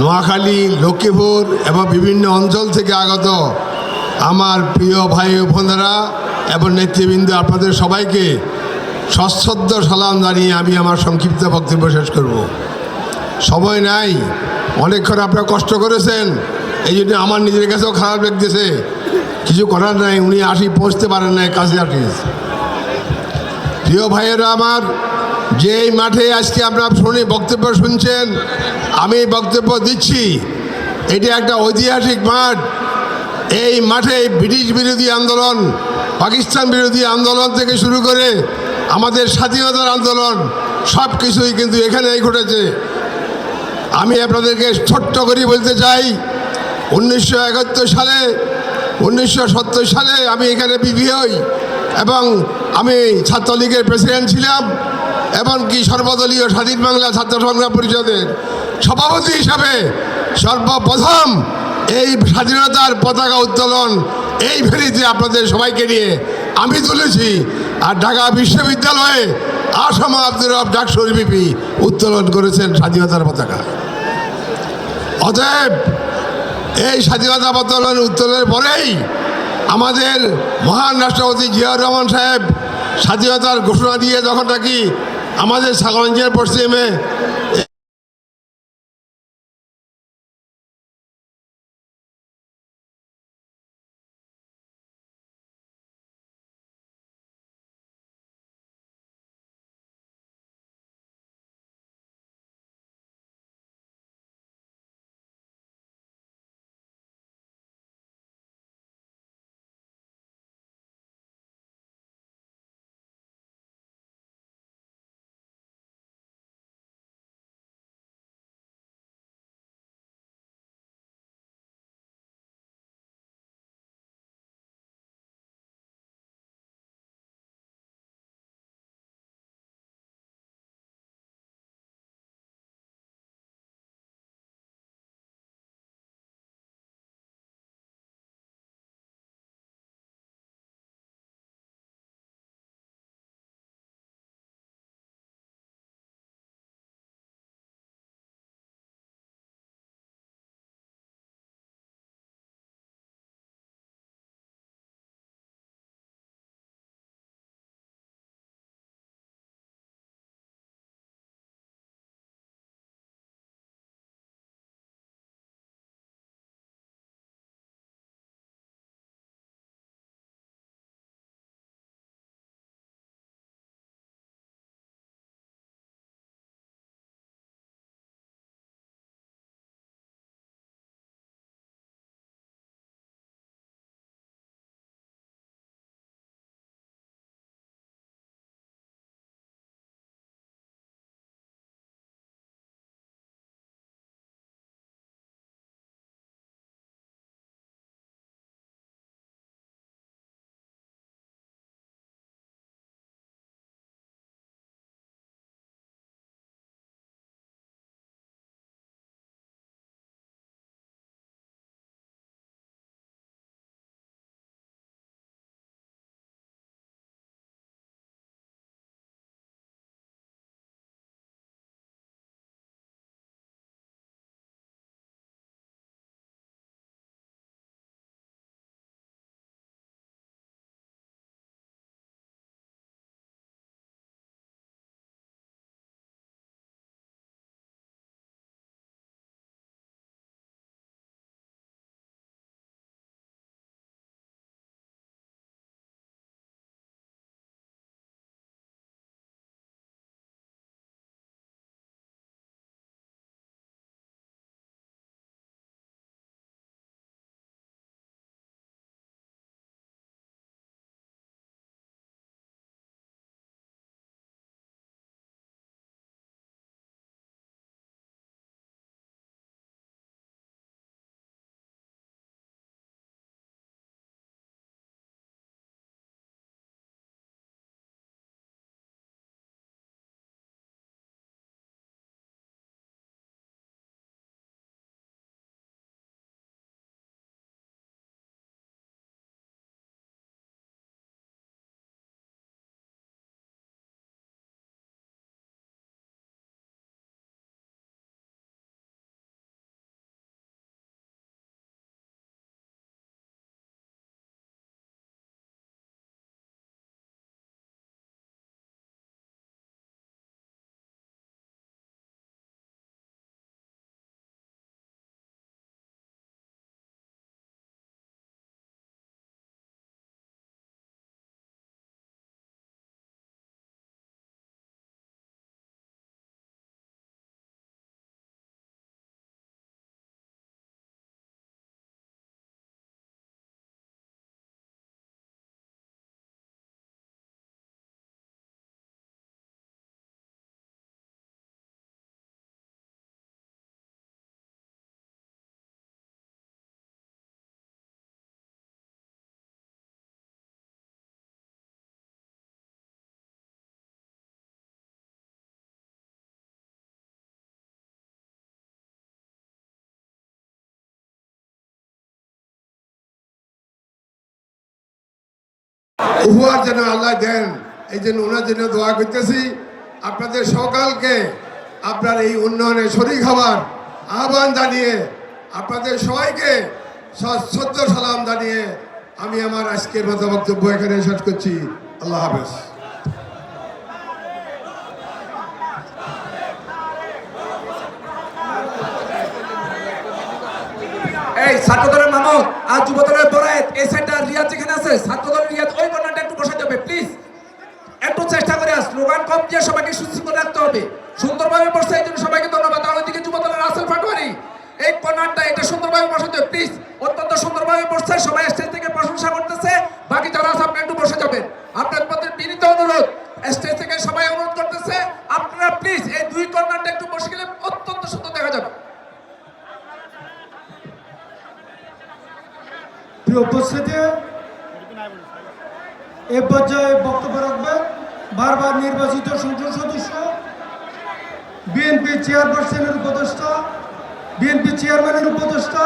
নোয়াখালী, লক্ষ্মীপুর এবং বিভিন্ন অঞ্চল থেকে আগত আমার প্রিয় ভাই বোনেরা এবং নেতৃবৃন্দ, আপনাদের সবাইকে সশ্রদ্ধ সালাম জানিয়ে আমি আমার সংক্ষিপ্ত বক্তব্য শেষ করব। সময় নাই, অনেকক্ষণ আপনারা কষ্ট করেছেন, এই জন্য আমার নিজের কাছেও খারাপ লাগতেছে। কিছু করার নাই, উনি আসি পৌঁছতে পারেন নাই কাছে আসিস প্রিয় ভাইয়েরা আমার যে মাঠে আজকে আপনার শুনে বক্তব্য শুনছেন, আমি বক্তব্য দিচ্ছি, এটা একটা ঐতিহাসিক মাঠ। এই মাঠে ব্রিটিশ বিরোধী আন্দোলন, পাকিস্তান বিরোধী আন্দোলন থেকে শুরু করে আমাদের স্বাধীনতার আন্দোলন, সব কিছুই কিন্তু এখানেই ঘটেছে। আমি আপনাদেরকে ছোট্ট করে বলতে চাই, উনিশশো একাত্তর সালে, উনিশশো সত্তর সালে আমি এখানে বিবি হই এবং আমি ছাত্রলীগের প্রেসিডেন্ট ছিলাম, এমনকি সর্বদলীয় স্বাধীন বাংলা ছাত্র সংগ্রাম পরিষদের সভাপতি হিসাবে সর্বপ্রথম এই স্বাধীনতার পতাকা উত্তোলন এই ফেরিতে আপনাদের সবাইকে নিয়ে আমি তুলেছি, আর ঢাকা বিশ্ববিদ্যালয়ে আসাম আব্দুর রব ডাকসুর বিপি উত্তোলন করেছেন স্বাধীনতার পতাকা। অতএব এই স্বাধীনতা উত্তোলন উত্তোলনের পরেই আমাদের মহান রাষ্ট্রপতি জিয়াউর রহমান সাহেব স্বাধীনতার ঘোষণা দিয়ে যখন নাকি আমাদের সাগরঞ্জের পশ্চিমে উপহার যেন আল্লাহ দেন। এই জন্য ওনার জন্য দোয়া করতেছি। আপনাদের সকলকে আপনার এই উন্নয়নে শরীর হওয়ার আহ্বান জানিয়ে, আপনাদের সবাইকে সশ্রদ্ধ সালাম জানিয়ে আমি আমার আজকের মতো বক্তব্য এখানে শেষ করছি। আল্লাহ হাফেজ। ছাত্রদলের মামুন আর যুবদলের বরায়েত, এই সাইডটা রিয়াজ যেখানে আছে, ছাত্রদলের ওই কর্নারটা একটু বসে যাবে প্লিজ একটু চেষ্টা করে দিয়ে সবাইকে সুশৃঙ্খল রাখতে হবে। সুন্দরভাবে বসছে এই জন্য সবাইকে ধন্যবাদ। আর ওইদিকে যুবদলের আসল ফাটোয়ারি, এই কর্নারটা, এটা সুন্দরভাবে বসাতে প্লিজ অত্যন্ত সুন্দরভাবে বসছে সবাই স্টেজ থেকে প্রশংসা করতেছে। বাকি যারা আছে আপনি একটু বসে যাবেন। আপনার প্রতি বিনীত অনুরোধ স্টেজ থেকে সবাই অনুরোধ করতেছে, আপনারা প্লিজ এই দুই কর্নারটা একটু বসে গেলে অত্যন্ত সুন্দর দেখা যাবে। প্রিয় উপস্থিতি, এ পর্যায়ে বক্তব্য রাখবেন। বারবার নির্বাচিত সংসদ সদস্য বিএনপি চেয়ারপারসনের উপদেষ্টা বিএনপি চেয়ারম্যানের উপদেষ্টা